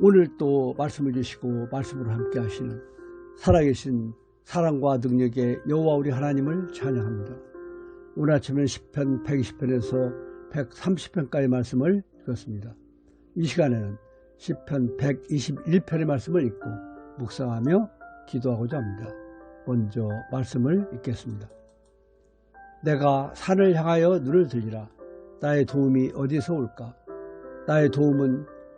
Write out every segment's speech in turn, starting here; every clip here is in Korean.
오늘 또 말씀을 주시고 말씀으로 함께 하시는 살아계신 사랑과 능력의 여호와 우리 하나님을 찬양합니다. 오늘 아침에 10편 120편에서 130편까지 말씀을 읽었습니다. 이 시간에는 10편 121편의 말씀을 읽고 묵상하며 기도하고자 합니다. 먼저 말씀을 읽겠습니다. 내가 산을 향하여 눈을 들리라. 나의 도움이 어디서 올까? 나의 도움은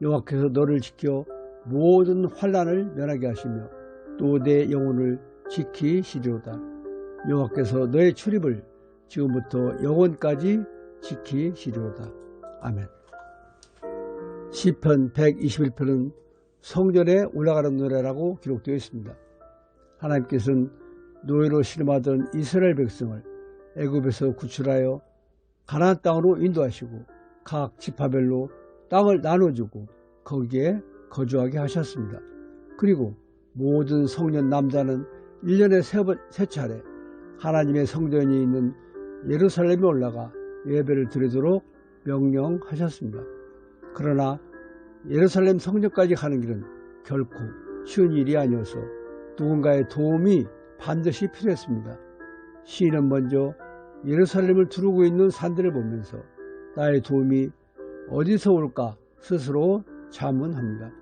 여호와께서 너를 지켜 모든 환란을 면하게 하시며 또 내 영혼을 지키시리로다. 여호와께서 너의 출입을 지금부터 영원까지 지키시리로다. 아멘. 시편 121편은 성전에 올라가는 노래라고 기록되어 있습니다. 하나님께서는 노예로 신음하던 이스라엘 백성을 애굽에서 구출하여 가나안 땅으로 인도하시고 각 지파별로 땅을 나눠주고 거기에 거주하게 하셨습니다. 그리고 모든 성년 남자는 1년에 세, 번, 세 차례 하나님의 성전이 있는 예루살렘에 올라가 예배를 드리도록 명령하셨습니다. 그러나 예루살렘 성전까지 가는 길은 결코 쉬운 일이 아니어서 누군가의 도움이 반드시 필요했습니다. 시인은 먼저 예루살렘을 두르고 있는 산들을 보면서 나의 도움이 어디서 올까 스스로 자문합니다.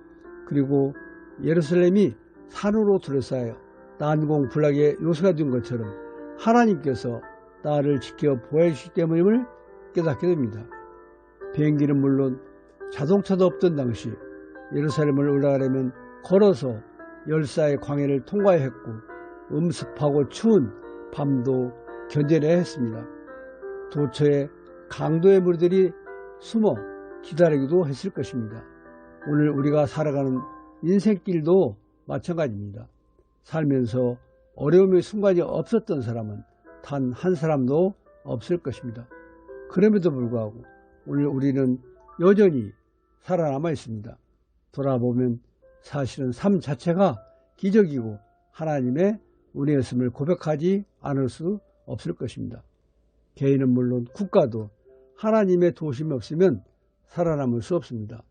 그리고 예루살렘이 산으로 둘러싸여 난공 불락의 요새가 된 것처럼 하나님께서 나를 지켜 보호해주시기 때문임을 깨닫게 됩니다. 비행기는 물론 자동차도 없던 당시 예루살렘을 올라가려면 걸어서 열사의 광해를 통과해야 했고 음습하고 추운 밤도 견뎌내야 했습니다. 도처에 강도의 무리들이 숨어 기다리기도 했을 것입니다. 오늘 우리가 살아가는 인생길도 마찬가지입니다. 살면서 어려움의 순간이 없었던 사람은 단 한 사람도 없을 것입니다. 그럼에도 불구하고 오늘 우리는 여전히 살아남아 있습니다. 돌아보면 사실은 삶 자체가 기적이고 하나님의 은혜였음을 고백하지 않을 수 없을 것입니다. 개인은 물론 국가도 하나님의 도심이 없으면 살아남을 수 없습니다.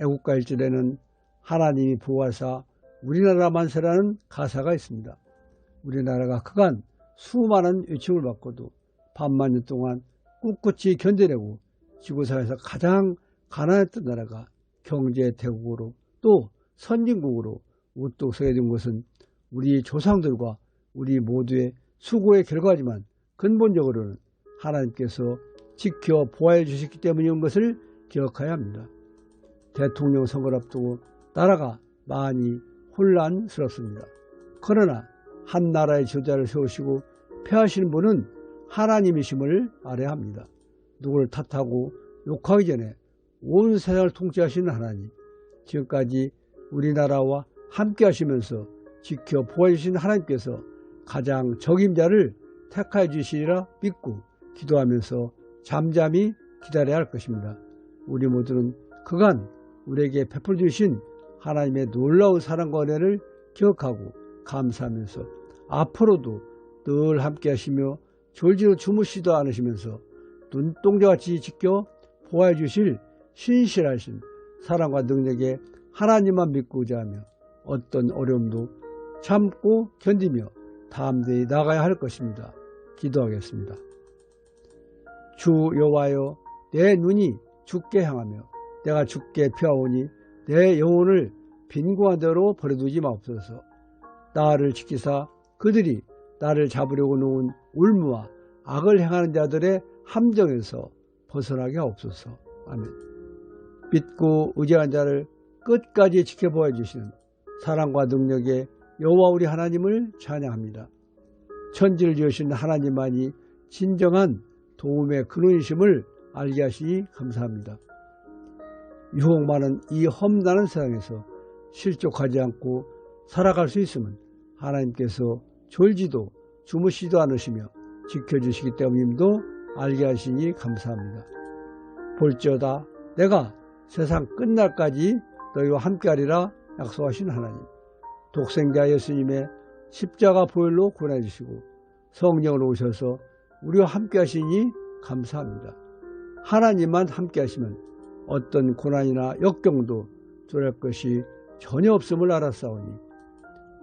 애국가 일절에는 하나님이 보호하사 우리나라 만세라는 가사가 있습니다. 우리나라가 그간 수많은 위침을 받고도 반만 년 동안 꿋꿋이 견뎌내고 지구상에서 가장 가난했던 나라가 경제 대국으로 또 선진국으로 우뚝 서게 된 것은 우리 조상들과 우리 모두의 수고의 결과지만 근본적으로는 하나님께서 지켜 보호해 주셨기 때문인 것을 기억해야 합니다. 대통령 선거를 앞두고 나라가 많이 혼란스럽습니다. 그러나 한 나라의 지도자를 세우시고 폐하시는 분은 하나님이심을 알아야 합니다. 누구를 탓하고 욕하기 전에 온 세상을 통치하시는 하나님, 지금까지 우리나라와 함께 하시면서 지켜 보호해 주신 하나님께서 가장 적임자를 택하여 주시리라 믿고 기도하면서 잠잠히 기다려야 할 것입니다. 우리 모두는 그간 우리에게 베풀어 주신 하나님의 놀라운 사랑과 은혜를 기억하고 감사하면서 앞으로도 늘 함께 하시며 졸지로 주무시도 않으시면서 눈동자같이 지켜 보호해 주실 신실하신 사랑과 능력에 하나님만 믿고 자 하며 어떤 어려움도 참고 견디며 담대히 나가야 할 것입니다. 기도하겠습니다. 주 여호와여 내 눈이 죽게 향하며 내가 죽게 피하오니 내 영혼을 빈곤한 대로 버려두지 마옵소서. 나를 지키사 그들이 나를 잡으려고 놓은 울무와 악을 행하는 자들의 함정에서 벗어나게 하옵소서. 아멘. 믿고 의지한 자를 끝까지 지켜보아 주시는 사랑과 능력의 여호와 우리 하나님을 찬양합니다. 천지를 지으신 하나님만이 진정한 도움의 근원이심을 알게 하시니 감사합니다. 유혹 많은 이 험난한 세상에서 실족하지 않고 살아갈 수 있음은 하나님께서 졸지도 주무시도 않으시며 지켜주시기 때문임도 알게 하시니 감사합니다. 볼지어다 내가 세상 끝날까지 너희와 함께하리라 약속하신 하나님 독생자 예수님의 십자가 보혈로 구원해 주시고 성령으로 오셔서 우리와 함께 하시니 감사합니다. 하나님만 함께 하시면 어떤 고난이나 역경도 두려울 것이 전혀 없음을 알았사오니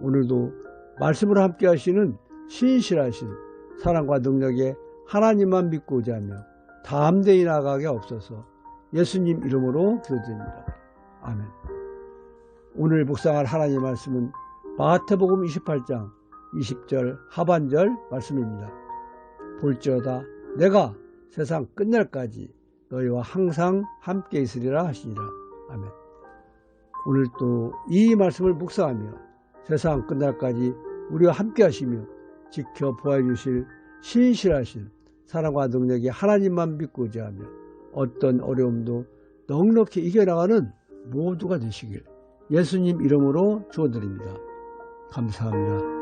오늘도 말씀으로 함께 하시는 신실하신 사랑과 능력에 하나님만 믿고 오자며 담대히 나가게 없어서 예수님 이름으로 기도드립니다. 아멘. 오늘 묵상할 하나님의 말씀은 마태복음 28장 20절 하반절 말씀입니다. 볼지어다 내가 세상 끝날까지 너희와 항상 함께 있으리라 하시니라. 아멘. 오늘 또 이 말씀을 묵상하며 세상 끝날까지 우리와 함께 하시며 지켜 보아 주실 신실하신 사랑과 능력이 하나님만 믿고 의지하며 어떤 어려움도 넉넉히 이겨나가는 모두가 되시길 예수님 이름으로 주어드립니다. 감사합니다.